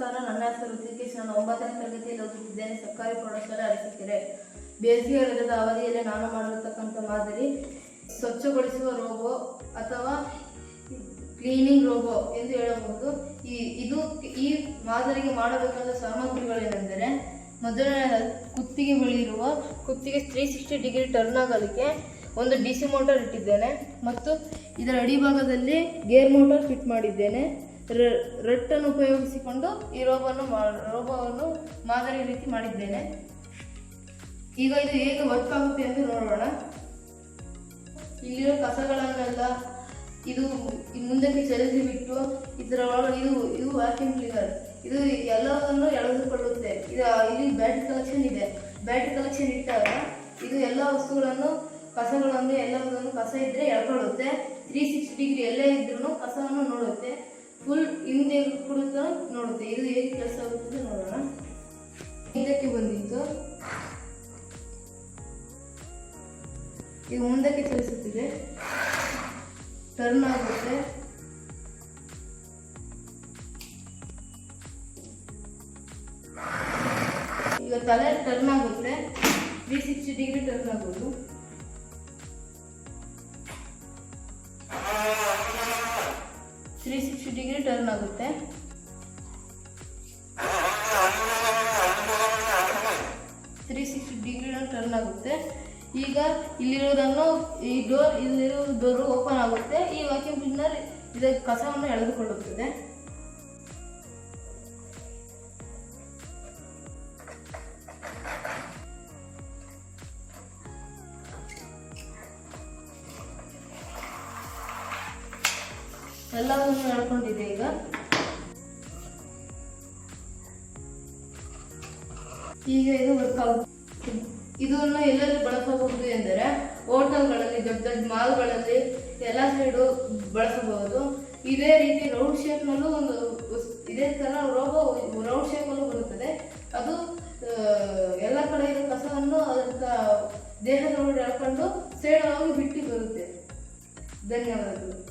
ನಮಸ್ಕಾರ ನನ್ನ ಹೆಸರು ಶ್ರೀಕೃಷ್ಣ ನಾನು ಒಂಬತ್ತನೇ ತರಗತಿಯಲ್ಲಿ ಓದುತ್ತಿದ್ದೇನೆ. ಸರ್ಕಾರಿ ಪ್ರೌಢಶಾಲೆ ಅರಸಿಕೆರೆ ಬೇಸಿಗೆ ಗಿಡದ ಅವಧಿಯಲ್ಲಿ ನಾನು ಮಾಡಿರತಕ್ಕಂಥ ಮಾದರಿ ಸ್ವಚ್ಛಗೊಳಿಸುವ ರೋಗೋ ಅಥವಾ ಕ್ಲೀನಿಂಗ್ ರೋಗೋ ಎಂದು ಹೇಳಬಹುದು. ಈ, ಇದು ಈ ಮಾದರಿಗೆ ಮಾಡಬೇಕಾದ ಸಾಮಗ್ರಿಗಳೇನೆಂದರೆ ಮೊದಲನೇ ಕುತ್ತಿಗೆ ಬಳಿಯಿರುವ ಕುತ್ತಿಗೆ ತ್ರೀ ಸಿಕ್ಸ್ಟಿ ಡಿಗ್ರಿ ಟರ್ನ್ ಆಗಲಿಕ್ಕೆ ಒಂದು ಡಿ ಸಿ ಮೋಟರ್ ಇಟ್ಟಿದ್ದೇನೆ ಮತ್ತು ಇದರ ಅಡಿಭಾಗದಲ್ಲಿ ಗೇರ್ ಮೋಟರ್ ಫಿಟ್ ಮಾಡಿದ್ದೇನೆ. ರಟ್ಟನ್ನು ಉಪಯೋಗಿಸಿಕೊಂಡು ಈ ರೋಬೋವನ್ನು ರೋಬವನ್ನು ಮಾದರಿ ರೀತಿ ಮಾಡಿದ್ದೇನೆ. ಈಗ ಇದು ಹೇಗೆ ವರ್ಕ್ ಆಗುತ್ತೆ ಎಂದು ನೋಡೋಣ. ಇಲ್ಲಿರೋ ಕಸಗಳನ್ನೆಲ್ಲ ಇದು ಮುಂದಕ್ಕೆ ಚಲಿಸಿ ಬಿಟ್ಟು ಇದರ ಒಳಗೆ ಇದು ಇದು ವ್ಯಾಕ್ಯೂಮ್ ಕ್ಲೀನರ್ ಇದು ಎಲ್ಲವನ್ನು ಎಳೆದುಕೊಳ್ಳುತ್ತೆ. ಇದು ಇಲ್ಲಿ ಬ್ಯಾಟ್ ಕಲೆಕ್ಷನ್ ಇದೆ. ಬ್ಯಾಟ್ ಕಲೆಕ್ಷನ್ ಇಟ್ಟಾಗ ಇದು ಎಲ್ಲ ವಸ್ತುಗಳನ್ನು ಕಸಗಳನ್ನು ಎಲ್ಲವನ್ನು ಕಸ ಇದ್ದರೆ ಎಳ್ಕೊಳ್ಳುತ್ತೆ. ತ್ರೀ ಸಿಕ್ಸ್ಟಿ ಡಿಗ್ರಿ ಎಲ್ಲೇ ಇದ್ರೂ ಕಸವನ್ನು ನೋಡುತ್ತೆ. ಫುಲ್ ಹಿಂದೆ ಕೂಡ ನೋಡುತ್ತೆ. ಇಲ್ಲಿ ಹೇಗೆ ಕೆಲಸ ಆಗುತ್ತದೆ ನೋಡೋಣ. ಇದಕ್ಕೆ ಬಂದಿತ್ತು ಈಗ ಮುಂದಕ್ಕೆ ಚಲಿಸುತ್ತಿದೆ. ಟರ್ನ್ ಆಗುತ್ತೆ. ಈಗ ತಲೆ ಟರ್ನ್ ಆಗುತ್ತೆ. ತ್ರೀ ಸಿಕ್ಸ್ಟಿ ಡಿಗ್ರಿ ಟರ್ನ್ ಆಗೋದು. ಸಿಕ್ಸ್ಟಿ ಡಿಗ್ರಿ ಟರ್ನ್ ಆಗುತ್ತೆ. ತ್ರೀ ಸಿಕ್ಸ್ಟಿ ಡಿಗ್ರಿ ಟರ್ನ್ ಆಗುತ್ತೆ. ಈಗ ಇಲ್ಲಿರೋದನ್ನು ಈ ಡೋರ್ ಇಲ್ಲಿರೋ ಡೋರು ಓಪನ್ ಆಗುತ್ತೆ. ಈ ವಾಕಿಂಗ್ ಕ್ಲೀನರ್ ಇದಕ್ಕೆ ಕಸವನ್ನು ಎಳೆದುಕೊಳ್ಳುತ್ತದೆ. ಎಲ್ಲವನ್ನು ಎಳ್ಕೊಂಡಿದೆ ಈಗ. ಈಗ ಇದು ವರ್ಕ್ ಇದನ್ನು ಎಲ್ಲೆಲ್ಲಿ ಬಳಸಬಹುದು ಎಂದರೆ ಹೋಟೆಲ್ಗಳಲ್ಲಿ, ದೊಡ್ಡ ದೊಡ್ಡ ಮಾಲ್ಗಳಲ್ಲಿ, ಎಲ್ಲ ಸೈಡು ಬಳಸಬಹುದು. ಇದೇ ರೀತಿ ರೌಂಡ್ ಶೇಪ್ನಲ್ಲೂ ಒಂದು ಇದೇ ಥರ ರೋಬೋ ರೌಂಡ್ ಶೇಪಲ್ಲೂ ಬರುತ್ತದೆ. ಅದು ಎಲ್ಲ ಕಡೆ ಇರೋ ಕಸವನ್ನು ಅದರ ದೇಹದೊಳಗೆ ಎಳ್ಕೊಂಡು ಸೈಡ್ ಬಿಟ್ಟಿ ಬಿಟ್ಟು ಬರುತ್ತೆ. ಧನ್ಯವಾದಗಳು.